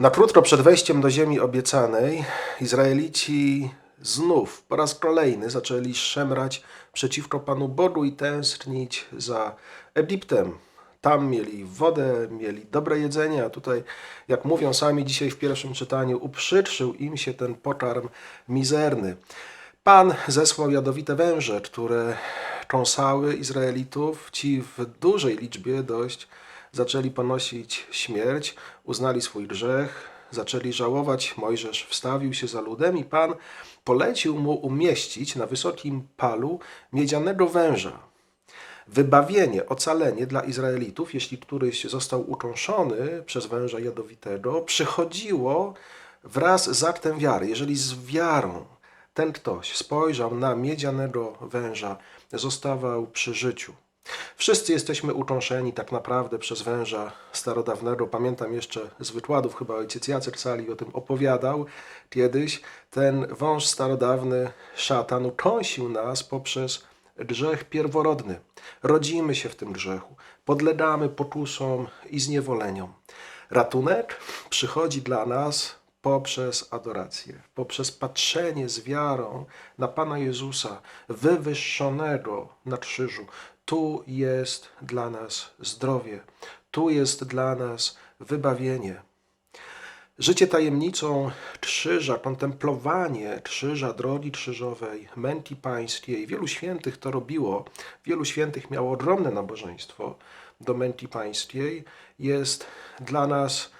Na krótko przed wejściem do ziemi obiecanej Izraelici znów po raz kolejny zaczęli szemrać przeciwko Panu Bogu i tęsknić za Egiptem. Tam mieli wodę, mieli dobre jedzenie, a tutaj, jak mówią sami dzisiaj w pierwszym czytaniu, uprzykrzył im się ten pokarm mizerny. Pan zesłał jadowite węże, które kąsały Izraelitów. Ci w dużej liczbie dość zaczęli ponosić śmierć, uznali swój grzech, zaczęli żałować. Mojżesz wstawił się za ludem i Pan polecił mu umieścić na wysokim palu miedzianego węża. Wybawienie, ocalenie dla Izraelitów, jeśli któryś został ucząszony przez węża jadowitego, przychodziło wraz z aktem wiary. Jeżeli z wiarą ten ktoś spojrzał na miedzianego węża, zostawał przy życiu. Wszyscy jesteśmy ucząszeni tak naprawdę przez węża starodawnego. Pamiętam jeszcze z wykładów, chyba ojciec Jacek Sali o tym opowiadał kiedyś. Ten wąż starodawny, szatan, ukąsił nas poprzez grzech pierworodny. Rodzimy się w tym grzechu, podlegamy pokusom i zniewoleniom. Ratunek przychodzi dla nas poprzez adorację, poprzez patrzenie z wiarą na Pana Jezusa, wywyższonego na krzyżu. Tu jest dla nas zdrowie, tu jest dla nas wybawienie. Życie tajemnicą krzyża, kontemplowanie krzyża, drogi krzyżowej, męki pańskiej. Wielu świętych to robiło. Wielu świętych miało ogromne nabożeństwo do męki pańskiej. Jest dla nas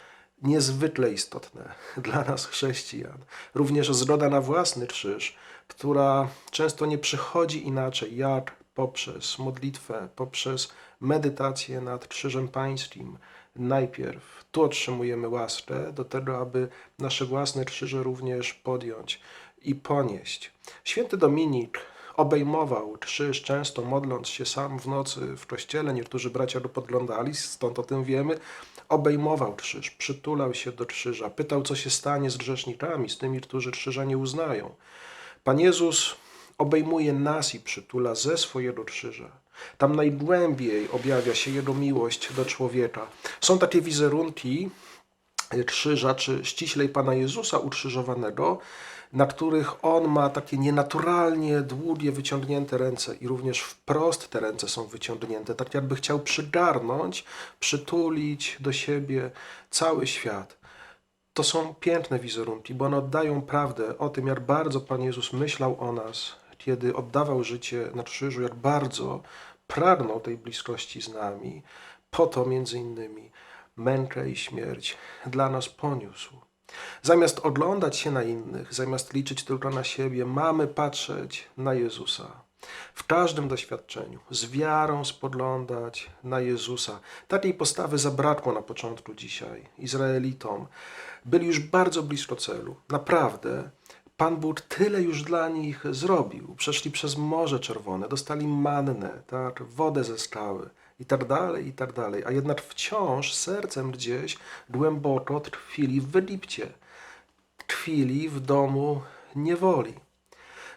niezwykle istotne, dla nas chrześcijan. Również zgoda na własny krzyż, która często nie przychodzi inaczej jak poprzez modlitwę, poprzez medytację nad krzyżem pańskim. Najpierw tu otrzymujemy łaskę do tego, aby nasze własne krzyże również podjąć i ponieść. Święty Dominik obejmował krzyż, często modląc się sam w nocy w kościele. Niektórzy bracia go podglądali, stąd o tym wiemy. Obejmował krzyż, przytulał się do krzyża, pytał, co się stanie z grzesznikami, z tymi, którzy krzyża nie uznają. Pan Jezus obejmuje nas i przytula ze swojego krzyża. Tam najgłębiej objawia się Jego miłość do człowieka. Są takie wizerunki krzyża, czy ściślej Pana Jezusa ukrzyżowanego, na których On ma takie nienaturalnie długie, wyciągnięte ręce i również wprost te ręce są wyciągnięte, tak jakby chciał przygarnąć, przytulić do siebie cały świat. To są piękne wizerunki, bo one oddają prawdę o tym, jak bardzo Pan Jezus myślał o nas, kiedy oddawał życie na krzyżu, jak bardzo pragnął tej bliskości z nami. Po to między innymi mękę i śmierć dla nas poniósł. Zamiast oglądać się na innych, zamiast liczyć tylko na siebie, mamy patrzeć na Jezusa. W każdym doświadczeniu, z wiarą spoglądać na Jezusa. Takiej postawy zabrakło na początku dzisiaj Izraelitom. Byli już bardzo blisko celu. Naprawdę. Pan Bóg tyle już dla nich zrobił. Przeszli przez Morze Czerwone, dostali mannę, tak, wodę ze skały i tak dalej, i tak dalej. A jednak wciąż sercem gdzieś głęboko trwili w Egipcie. Trwili w domu niewoli.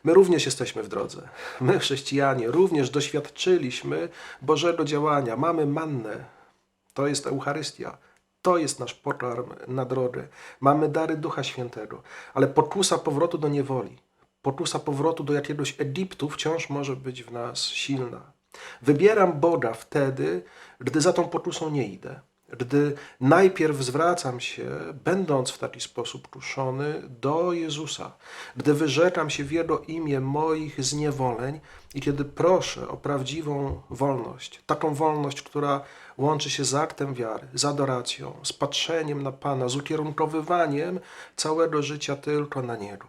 My również jesteśmy w drodze. My, chrześcijanie, również doświadczyliśmy Bożego działania. Mamy mannę. To jest Eucharystia. To jest nasz pokarm na drogę. Mamy dary Ducha Świętego, ale pokusa powrotu do niewoli, pokusa powrotu do jakiegoś Egiptu wciąż może być w nas silna. Wybieram Boga wtedy, gdy za tą pokusą nie idę. Gdy najpierw zwracam się, będąc w taki sposób kuszony, do Jezusa, gdy wyrzekam się w Jego imię moich zniewoleń i kiedy proszę o prawdziwą wolność, taką wolność, która łączy się z aktem wiary, z adoracją, z patrzeniem na Pana, z ukierunkowywaniem całego życia tylko na Niego.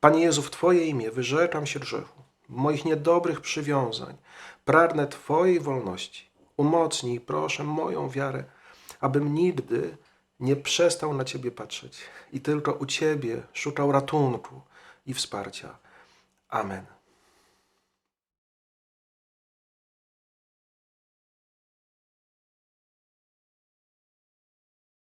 Panie Jezu, w Twoje imię wyrzekam się grzechu, moich niedobrych przywiązań, pragnę Twojej wolności. Umocnij, proszę, moją wiarę, abym nigdy nie przestał na Ciebie patrzeć i tylko u Ciebie szukał ratunku i wsparcia. Amen.